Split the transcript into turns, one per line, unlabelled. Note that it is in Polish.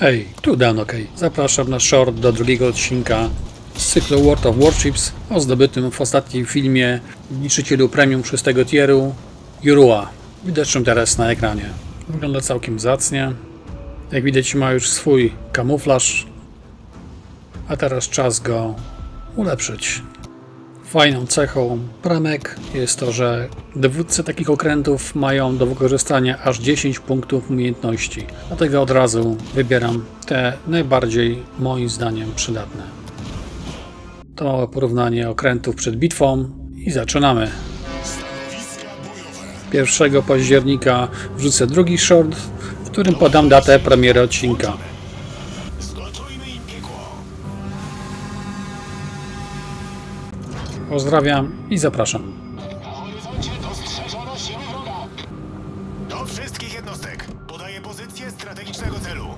Hej, tu Dan OK. Zapraszam na short do drugiego odcinka z cyklu World of Warships o zdobytym w ostatnim filmie liczycielu premium szóstego tieru Jurua, widocznym teraz na ekranie. Wygląda całkiem zacnie. Jak widać ma już swój kamuflaż, a teraz czas go ulepszyć. Fajną cechą bramek jest to, że dowódcy takich okrętów mają do wykorzystania aż 10 punktów umiejętności. Dlatego od razu wybieram te najbardziej moim zdaniem przydatne. To porównanie okrętów przed bitwą i zaczynamy. 1 października wrzucę drugi short, w którym podam datę premiery odcinka. Pozdrawiam i zapraszam. Na
horyzoncie dostrzeżono siły wroga. Do wszystkich jednostek. Podaję pozycję strategicznego celu.